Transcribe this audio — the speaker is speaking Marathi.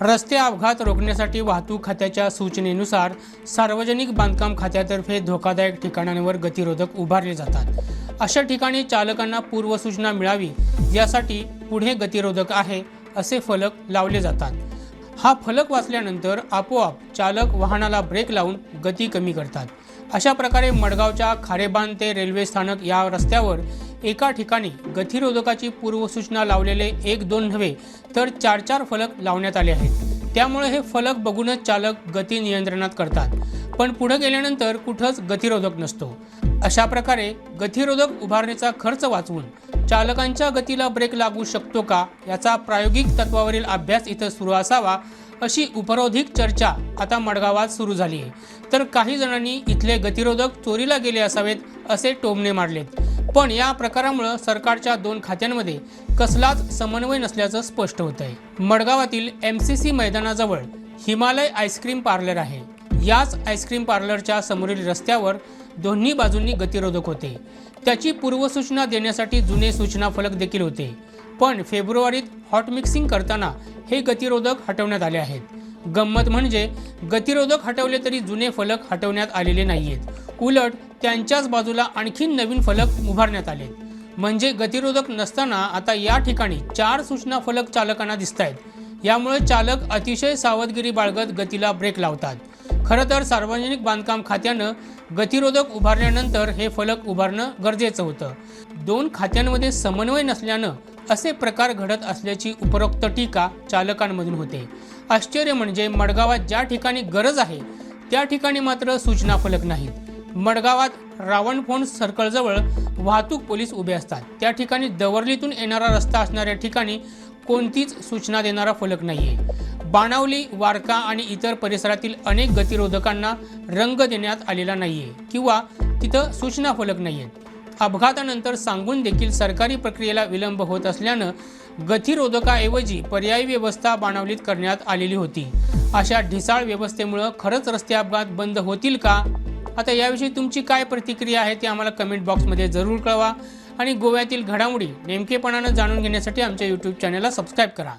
रस्ते अपघात रोखण्यासाठी वाहतूक खात्याच्या सूचनेनुसार सार्वजनिक बांधकाम खात्यातर्फे धोकादायक ठिकाणांवर गतिरोधक उभारले जातात. अशा ठिकाणी चालकांना पूर्वसूचना मिळावी यासाठी पुढे गतिरोधक आहे असे फलक लावले जातात. हा फलक वाचल्यानंतर आपोआप चालक वाहनाला ब्रेक लावून गती कमी करतात. अशा प्रकारे मडगावच्या खारेबांध ते रेल्वे स्थानक या रस्त्यावर एका ठिकाणी गतिरोधकाची पूर्वसूचना लावलेले एक दोन नव्हे तर चार चार फलक लावण्यात आले आहेत. त्यामुळे हे फलक बघूनच चालक गती नियंत्रणात करतात. पण पुढे गेल्यानंतर कुठंच गतिरोधक नसतो. अशा प्रकारे गतिरोधक उभारणीचा खर्च वाचवून चालकांच्या गतीला ब्रेक लागू शकतो का याचा प्रायोगिक तत्वावरील अभ्यास इथं सुरू असावा अशी उपरोधिक चर्चा आता मडगावात सुरू झाली आहे तर काही जणांनी इथले गतिरोधक चोरीला गेले असावेत असे टोमणे मारलेत. पण या प्रकारामुळं सरकारच्या दोन खात्यांमध्ये कसलाच समन्वय नसल्याचं स्पष्ट होत आहे मडगावातील एम सी सी मैदानाजवळ हिमालय आईस्क्रीम पार्लर आहे. याच आईस्क्रीम पार्लरच्या समोरील रस्त्यावर दोन्ही बाजूंनी गतिरोधक होते. त्याची पूर्वसूचना देण्यासाठी जुने सूचना फलक देखील होते. पण फेब्रुवारीत हॉट मिक्सिंग करताना हे गतिरोधक हटवण्यात आले आहेत. गंमत म्हणजे गतिरोधक हटवले तरी जुने फलक हटवण्यात आलेले नाहीयेत. उलट त्यांच्याच बाजूला आणखीन नवीन फलक उभारण्यात आले म्हणजे गतिरोधक नसताना आता या ठिकाणी चार सूचना फलक चालकांना दिसत आहेत यामुळे चालक अतिशय सावधगिरी बाळगत गतीला ब्रेक लावतात. खरं तर सार्वजनिक बांधकाम खात्यानं गतिरोधक उभारल्यानंतर हे फलक उभारणं गरजेचं होतं. दोन खात्यांमध्ये समन्वय नसल्यानं असे प्रकार घडत असल्याची उपरोक्त टीका चालकांमधून होते. आश्चर्य म्हणजे मडगावात ज्या ठिकाणी गरज आहे त्या ठिकाणी मात्र सूचना फलक नाहीत. मडगावात रावणफोन सर्कलजवळ वाहतूक पोलीस उभे असतात. त्या ठिकाणी दवर्लीतून येणारा रस्ता असणाऱ्या ठिकाणी कोणतीच सूचना देणारा फलक नाहीये. बाणावली वारका आणि इतर परिसरातील अनेक गतिरोधकांना रंग देण्यात आलेला नाहीये किंवा तिथं सूचना फलक नाही आहेत अपघातानंतर सांगून देखील सरकारी प्रक्रियेला विलंब होत असल्यानं गतिरोधकाऐवजी पर्यायी व्यवस्था बाणवलीत करण्यात आलेली होती. अशा ढिसाळ व्यवस्थेमुळं खरंच रस्ते अपघात बंद होतील का? आता याविषयी तुमची काय प्रतिक्रिया आहे ते आम्हाला कमेंट बॉक्समध्ये जरूर कळवा आणि गोव्यातील घडामोडी नेमकेपणानं जाणून घेण्यासाठी आमच्या यूट्यूब चॅनलला सबस्क्राईब करा.